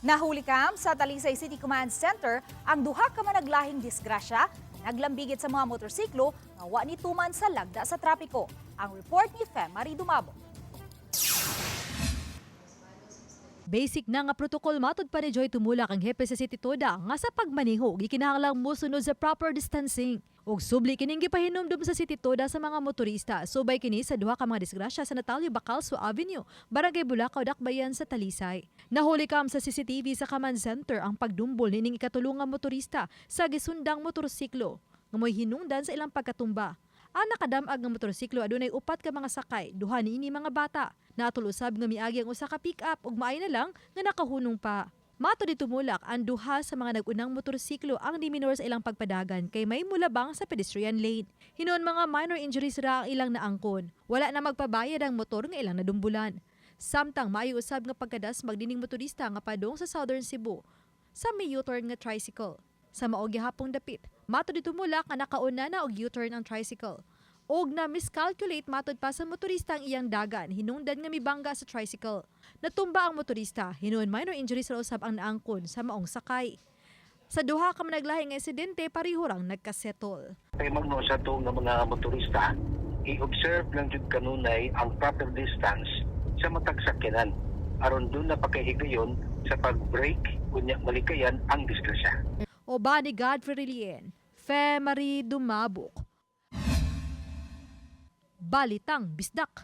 Nahuli kam sa Talisay City Command Center ang duha ka managlahing disgrasya naglambigit sa mga motorsiklo nga wa ni tuman sa lagda sa trapiko. Ang report ni Fem Marie Dumabo. Basic na nga protocol matod pa ni Joy Tumulak ang hepe sa City Toda nga sa pagmaneho gikinahanglang mosunod sa proper distancing. Ug subli kining gipahinumdum sa City Toda sa mga motorista subay kini sa duha ka mga disgrasya sa Natalio Bacalso Avenue, Barangay Bulacau, Dakbayan sa Talisay. Nahuli kam sa CCTV sa Command Center ang pagdumbol nining ikatulungang motorista sa gisundang motorsiklo nga mo'y hinungdan sa ilang pagkatumba. Ang nakadamag nga motorsiklo adunay upat ka mga sakay, duha niini mga bata. Natulusab nga miagi ang usa ka pick-up ug maay na lang nga nakahunong pa. Mato di tumulak ang duha sa mga nagunang motorsiklo ang diminor sa ilang pagpadagan kay may mulabang sa pedestrian lane. Hinuon mga minor injuries ra ang ilang naangkon. Wala na magpabayad ang motor nga ilang nadumbulan. Samtang maayo usab nga pagkadas magdining motorista nga padong sa Southern Cebu sa may U-turn nga tricycle. Sa maog gihapong dapit, matod dito mula nga nakauna na og U-turn ang tricycle. Og na miscalculate matod pa sa motorista ang iyang dagan, hinungdan nga mibangga sa tricycle. Natumba ang motorista, hinuon minor injuries ra usab ang naangkon sa maong sakay. Sa duha ka managlahing insidente, pareho rang nagkasetol. kay magno sa to nga mga motorista i-observe lang jud kanunay ang proper distance sa matag sakyanan aron doon na pagkahigayon sa pag-brake kunya malikayan ang disgrasya. O ba ni Godfrey Rilien, Fe Marie Dumabok. Balitang Bisdak.